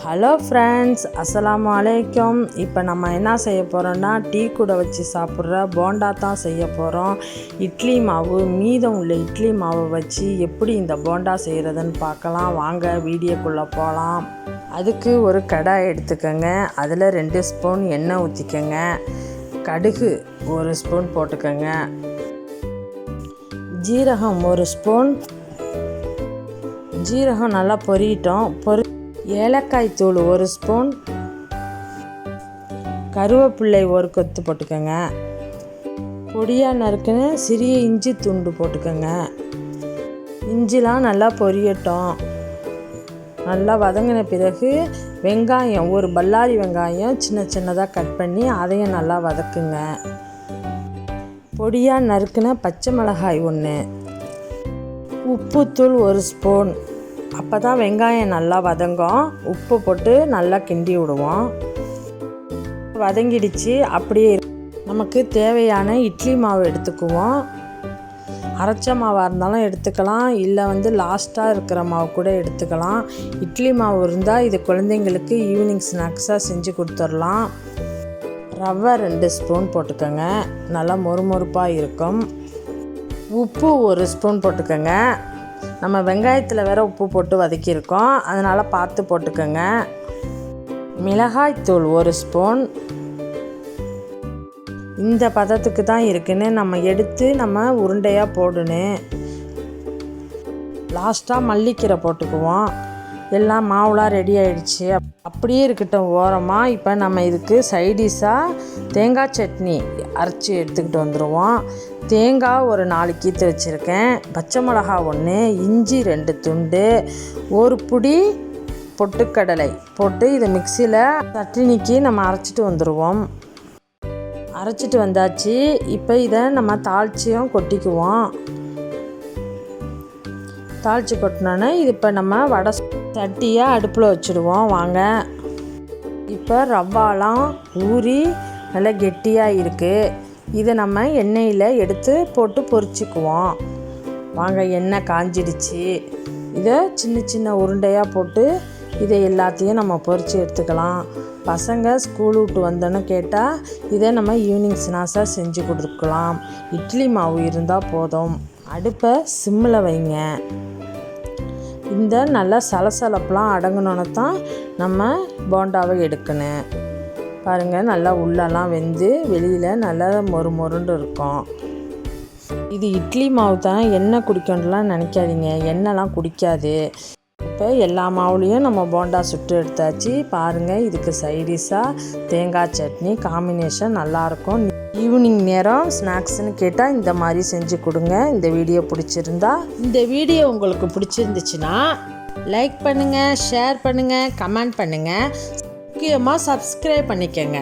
Hello friends அஸ்லாம் அலைக்கும் இப்போ நம்ம என்ன செய்ய போகிறோன்னா டீ கூட வச்சு சாப்பிட்ற போண்டா தான் செய்ய போகிறோம் இட்லி மாவு மீதம் உள்ள இட்லி மாவை வச்சு எப்படி இந்த போண்டா செய்கிறதுன்னு பார்க்கலாம். வாங்க வீடியோக்குள்ளே போகலாம் அதுக்கு ஒரு கடாய் எடுத்துக்கோங்க. அதில் ரெண்டு ஸ்பூன் எண்ணெய் ஊற்றிக்கோங்க கடுகு ஒரு ஸ்பூன் போட்டுக்கோங்க. ஜீரகம் ஒரு ஸ்பூன். ஜீரகம் நல்லா பொரியட்டும் பொரி ஏலக்காய் தூள் ஒரு ஸ்பூன். கருவேப்பிள்ளை ஒரு கொத்து போட்டுக்கோங்க. பொடியாக நறுக்குன்னு சிறிய இஞ்சி துண்டு போட்டுக்கோங்க. இஞ்சிலாம் நல்லா பொரியட்டும். நல்லா வதங்கின பிறகு வெங்காயம் ஒரு பல்லாரி வெங்காயம் சின்ன சின்னதாக கட் பண்ணி அதையும் நல்லா வதக்குங்க. பொடியாக நறுக்குன பச்சை மிளகாய் ஒன்று உப்புத்தூள் ஒரு ஸ்பூன். அப்போ தான் வெங்காயம் நல்லா வதங்கும். உப்பு போட்டு நல்லா கிண்டி விடுவோம். வதங்கிடுச்சு. அப்படியே நமக்கு தேவையான இட்லி மாவு எடுத்துக்குவோம். அரைச்ச மாவாக இருந்தாலும் எடுத்துக்கலாம். இல்லை வந்து லாஸ்ட்டாக இருக்கிற மாவு கூட எடுத்துக்கலாம். இட்லி மாவு இருந்தால் இது குழந்தைங்களுக்கு ஈவினிங் ஸ்நாக்ஸாக செஞ்சு கொடுத்துடலாம். ரவை ரெண்டு ஸ்பூன் போட்டுக்கோங்க. நல்லா மொறுமொறுப்பாக இருக்கும். உப்பு ஒரு ஸ்பூன் போட்டுக்கோங்க. நம்ம வெங்காயத்தில் வேற உப்பு போட்டு வதக்கியிருக்கோம். அதனால் பார்த்து போட்டுக்கோங்க. மிளகாய்த்தூள் ஒரு ஸ்பூன். இந்த பதத்துக்கு தான் இருக்குன்னு நம்ம எடுத்து நம்ம உருண்டையாக போடணும். லாஸ்ட்டாக மல்லிக்கீரை போட்டுக்குவோம். எல்லாம் மாவுலாம் ரெடி ஆயிடுச்சு. அப்படியே இருக்கட்டும் ஓரமாக இப்போ நம்ம இதுக்கு சைடிஷாக தேங்காய் சட்னி அரைச்சி எடுத்துக்கிட்டு வந்துடுவோம் தேங்காய் ஒரு நாலு கீத்து வச்சுருக்கேன். பச்சை மிளகா ஒன்று இஞ்சி ரெண்டு துண்டு ஒரு புடி பொட்டுக்கடலை போட்டு இதை மிக்சியில் சட்னிக்கு நம்ம அரைச்சிட்டு வந்துடுவோம் அரைச்சிட்டு வந்தாச்சு. இப்போ இதை நம்ம தாளிச்சியும் கொட்டிக்குவோம். தாளித்து கொட்டினோன்னே இது இப்போ நம்ம வடை தட்டியாக அடுப்பில் வச்சுடுவோம். வாங்க. இப்போ ரவாலாம் ஊறி நல்லா கெட்டியாக இருக்குது இதை நம்ம எண்ணெயில் எடுத்து போட்டு பொறிச்சிக்குவோம் வாங்க எண்ணெய் காஞ்சிடுச்சு. இதை சின்ன சின்ன உருண்டையாக போட்டு இதை எல்லாத்தையும் நம்ம பொறிச்சு எடுத்துக்கலாம். பசங்க ஸ்கூல் விட்டு வந்தோன்னு கேட்டால் இதை நம்ம ஈவினிங் ஸ்நாக்ஸாக செஞ்சு கொடுக்கலாம். இட்லி மாவு இருந்தால் போதும். அடுப்பை சிம்மில் வைங்க. இந்த நல்லா சலசலப்பெலாம் அடங்கணுன்னு தான் நம்ம போண்டாவை எடுக்கணும். பாருங்கள் நல்லா உள்ளெல்லாம் வெந்து வெளியில் நல்லா மொறு மொறுண்டு இருக்கும். இது இட்லி மாவு தான் எண்ணெய் குடிக்கணும்லாம் நினைக்காதீங்க. எண்ணெய்லாம் குடிக்காது. இப்போ எல்லா மாவுலேயும் நம்ம போண்டா சுட்டு எடுத்தாச்சு. பாருங்கள் இதுக்கு சைடிஷாக தேங்காய் சட்னி காம்பினேஷன் நல்லாயிருக்கும் ஈவினிங் நேரம் ஸ்நாக்ஸ்னு கேட்டால் இந்த மாதிரி செஞ்சு கொடுங்க. இந்த வீடியோ பிடிச்சிருந்தா. இந்த வீடியோ உங்களுக்கு பிடிச்சிருந்துச்சுன்னா லைக் பண்ணுங்கள் ஷேர் பண்ணுங்கள் கமெண்ட் பண்ணுங்கள் முக்கியமாக சப்ஸ்கிரைப் பண்ணிக்கோங்க.